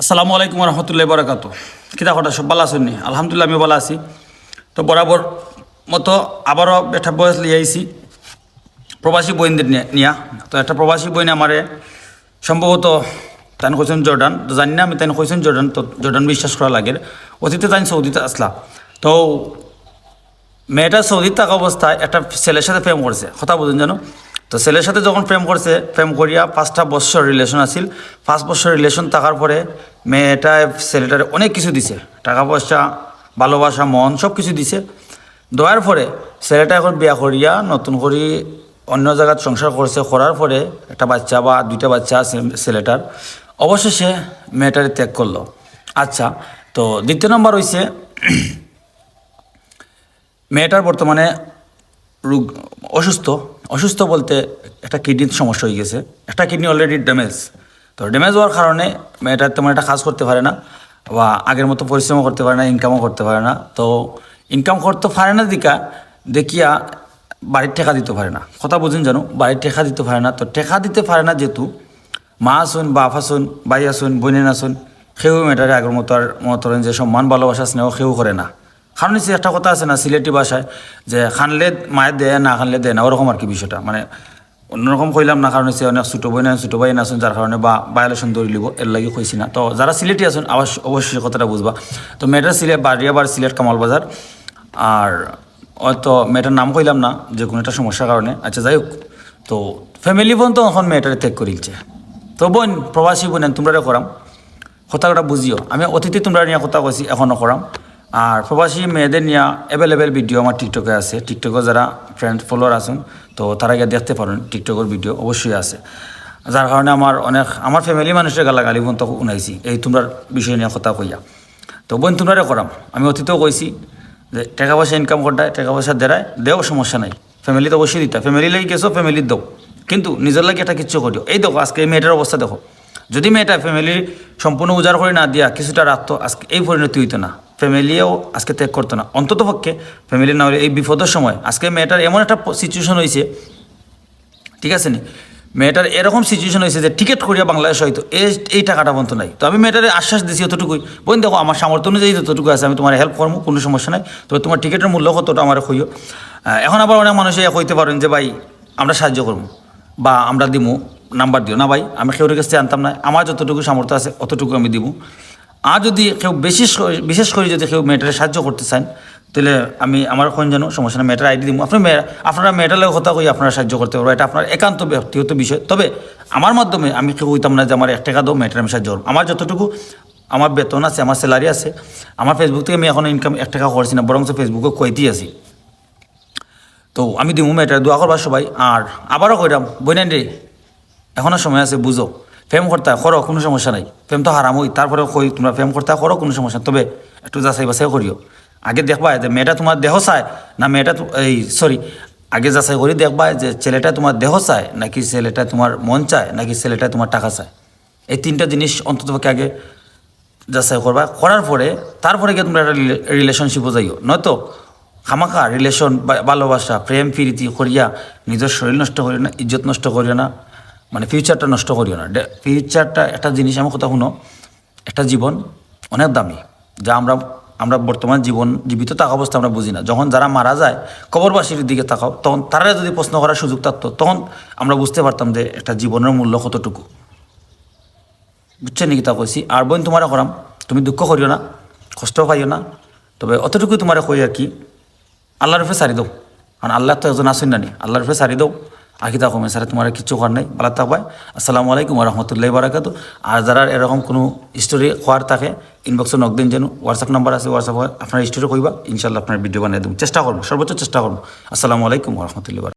আসসালামু আলাইকুম রহমতুল্লাহ বরাকাত কিতা কথা সব ভালো আছেন নি আলহামদুলিল্লাহ আমি ভালো আছি। তো বরাবর মতো আবারও একটা বয়স লিয়ে আইছি, প্রবাসী বইনদের নিয়ে- তো একটা প্রবাসী বইন আমারে সম্ভবত তাই কইছেন জর্ডান। তো জানি না, আমি তাই কইছেন জর্ডান, তো জর্ডান বিশ্বাস করা লাগে অতীতে তাই সৌদিতে আসলা। তো মেয়েটা সৌদিতে থাকা অবস্থায় একটা ছেলের সাথে প্রেম করছে। কথা বুঝুন জানো তো ছেলের সাথে যখন প্রেম করছে, প্রেম করিয়া পাঁচটা বছর রিলেশন আছিল। পাঁচ বছর রিলেশন থাকার পরে মেয়েটা ছেলেটার অনেক কিছু দিছে। টাকা পয়সা, ভালোবাসা, মন, সব কিছু দিছে। দেওয়ার পরে ছেলেটা এখন বিয়া করিয়া নতুন করে অন্য জায়গায় সংসার করছে। করার পরে একটা বাচ্চা বা দুইটা বাচ্চা আছে ছেলেটার। অবশেষে মেয়েটার ত্যাগ করল। আচ্ছা তো দ্বিতীয় নম্বর হইছে, মেয়েটার বর্তমানে রোগ, অসুস্থ অসুস্থ বলতে একটা কিডনির সমস্যা হয়ে গেছে। একটা কিডনি অলরেডি ড্যামেজ তো ড্যামেজ হওয়ার কারণে মেয়েটা তেমন একটা কাজ করতে পারে না বা আগের মতো পরিশ্রমও করতে পারে না ইনকামও করতে পারে না। তো ইনকাম করতে পারে না দিকা, দেখিয়া বাড়ির টেকা দিতে পারে না। কথা বুঝুন জানো বাড়ির টেকা দিতে পারে না। তো টেকা দিতে পারে না যেহেতু মা আসুন, বাপ আসুন, ভাই আসুন বোনেন আসুন সেও মেয়েটারে আগের মতো আর মতরেন যে সম্মান, ভালোবাসা, স্নেহ সেও করে না। হচ্ছে একটা কথা আছে না সিলেটি ভাষায় যে খানলে মায়ের দেয়, না খানলে দেয় না, ওরকম আর কি বিষয়টা। মানে অন্যরকম কইলাম না কারণ হচ্ছে অনেক ছোটো বই না ছোটো ভাই না যার কারণে বা বায়োলেশন ধরে লিব এর লাগে কইছি না। তো যারা সিলেটি আছেন অবশ্য অবশ্যই কথাটা বুঝবা। তো মেয়েটার সিলেট বাড়িয়াবার সিলেট কামাল বাজার আর হয়তো মেয়েটার নাম কইলাম না, যে কোনো একটা সমস্যার কারণে আচ্ছা যাই হোক। তো ফ্যামিলি বোন তো এখন মেয়েটারে ত্যাগ করিলছে তো বোন প্রবাসী বোন তোমরা করাম কথাটা বুঝিও আমি অতীতে তোমরা নিয়ে কথা কইছি এখনও করাম আর প্রবাসী মেয়েদের নিয়ে অ্যাভেলেবেল ভিডিও আমার টিকটকে আছে। টিকটকে যারা ফ্রেন্ড ফলোয়ার আছেন, তো তারা গিয়ে দেখতে পারেন টিকটকের ভিডিও অবশ্যই আছে। যার কারণে আমার অনেক, আমার ফ্যামিলি মানুষের গালাগালি বোন তো উনাইছি এই তোমরার বিষয় নিয়ে কথা কইয়া। তো বোন তোমরা করাম। আমি অতীতেও কইছি যে টাকা পয়সা ইনকাম করতে টাকা পয়সা দেয় দেও সমস্যা নাই। ফ্যামিলি তো অবশ্যই দিতা। ফ্যামিলি লাগি গেছো ফ্যামিলির দাও। কিন্তু নিজের লাগে একটা কিচ্ছু করিও। এই দেখো, আজকে এই মেয়েটার অবস্থা দেখো। যদি মেয়েটা ফ্যামিলির সম্পূর্ণ উজাড় করে না দিয়া, কিছুটা রাখতো আজকে এই পরিণতি হইতো না। ফ্যামিলিও আজকে ত্যাগ করতো না। অন্তত পক্ষে ফ্যামিলি না হলে এই বিপদের সময় আজকে মেয়েটার এমন একটা সিচুয়েশন হয়েছে ঠিক আছে নি? মেয়েটার এরকম সিচুয়েশন হয়েছে যে টিকিট করিয়া বাংলাদেশ হয়তো এই টাকাটা বন্ধ নাই। তো আমি মেয়েটারে আশ্বাস দিছি অতটুকুই বোন দেখো আমার সামর্থ্য অনুযায়ী যতটুকু আছে আমি তোমার হেল্প করব কোনো সমস্যা নাই। তবে তোমার টিকিটের মূল্য কতটা আমার আহ, এখন আবার অনেক মানুষ হইতে পারেন যে ভাই আমরা সাহায্য করব বা আমরা দিমু নাম্বার দিও। না ভাই আমি কেউ কাছে আনতাম না। আমার যতটুকু সামর্থ্য আছে অতটুকু আমি দিব আর যদি কেউ বিশেষ বিশেষ করে যদি কেউ মেয়েটারে সাহায্য করতে চান, তাহলে আমি, আমার কোন জানো সমস্যা না, মেয়েটার আইডি দিব আপনার মেয়ে, আপনারা মেয়েটার কথা কই আপনারা সাহায্য করতে পারব এটা আপনার একান্ত ব্যক্তিগত বিষয়। তবে আমার মাধ্যমে আমি কেউ হইতাম না যে আমার এক টাকা দাও, মেয়েটার আমি সাহায্য করব। আমার যতটুকু, আমার বেতন আছে, আমার স্যালারি আছে, আমার ফেসবুক থেকে আমি এখন ইনকাম এক টাকা করছি না বরং ফেসবুকে কইতেই আছি। তো আমি দিমু, মেয়েটার দোয়া করবার সবাই। আর আবারও কইরাম বইনেন রে এখনও সময় আছে, বুঝো। ফেম করতে করো, কোনো সমস্যা নাই। ফেম তো হারাম হই তারপরে কই তোমরা ফেম করতে করো, কোনো সমস্যা তবে একটু যাচাই বাছাই করিও। আগে দেখবা যে মেয়েটা তোমার দেহ চায়, না মেয়েটা এই সরি আগে যাচাই করি দেখবা যে ছেলেটা তোমার দেহ চায়, নাকি ছেলেটা তোমার মন চায়, নাকি ছেলেটা তোমার টাকা চায়। এই তিনটা জিনিস অন্ততপক্ষে আগে যাচাই করবা। করার পরে, তারপরে গিয়ে তোমরা একটা রিলেশনশিপও যাইও। নয়তো খামাখা রিলেশন ভালোবাসা প্রেম প্রীতি করিয়া নিজের শরীর নষ্ট করিও না, ইজ্জত নষ্ট করিও না। মানে ফিউচারটা নষ্ট করিও না। ফিউচারটা একটা জিনিস আমার কথা শুনো, একটা জীবন অনেক দামি, যা আমরা আমরা বর্তমান জীবন, জীবিত থাকা অবস্থা আমরা বুঝি না। যখন যারা মারা যায়, কবরবাসীর দিকে তাকাও, তখন তারা যদি প্রশ্ন করার সুযোগ থাকতো, তখন আমরা বুঝতে পারতাম যে একটা জীবনের মূল্য কতটুকু। বুঝছে নাকি তা কইছি? আর বোন, তোমার করাম, তুমি দুঃখ করিও না, কষ্ট পাইও না, তবে অতটুকু তোমার কই আর কি? আল্লাহর উপরে সারি দাও। কারণ আল্লাহ তো একজন আসেন না নি। আল্লাহর উপরে সারি দাও। আর কমে স্যার তোমার কিছু করার নাই, ভালো থাকবাই আসসালামু আলাইকুম রহমতুল্লাহ বারাকাত আর যারা এরকম কোনো স্টোরি খোয়ার থাকে ইনবক্সে নক দিন যেন হোয়াটসঅ্যাপ নাম্বার আছে হোয়াটসঅ্যাপ আপনার স্টোরি কইবা ইনশাল্লাহ আপনার ভিডিও বানিয়ে দেবো। চেষ্টা করব, সর্বোচ্চ চেষ্টা করব। আসসালামু আলাইকুম রহমতুল্লাহ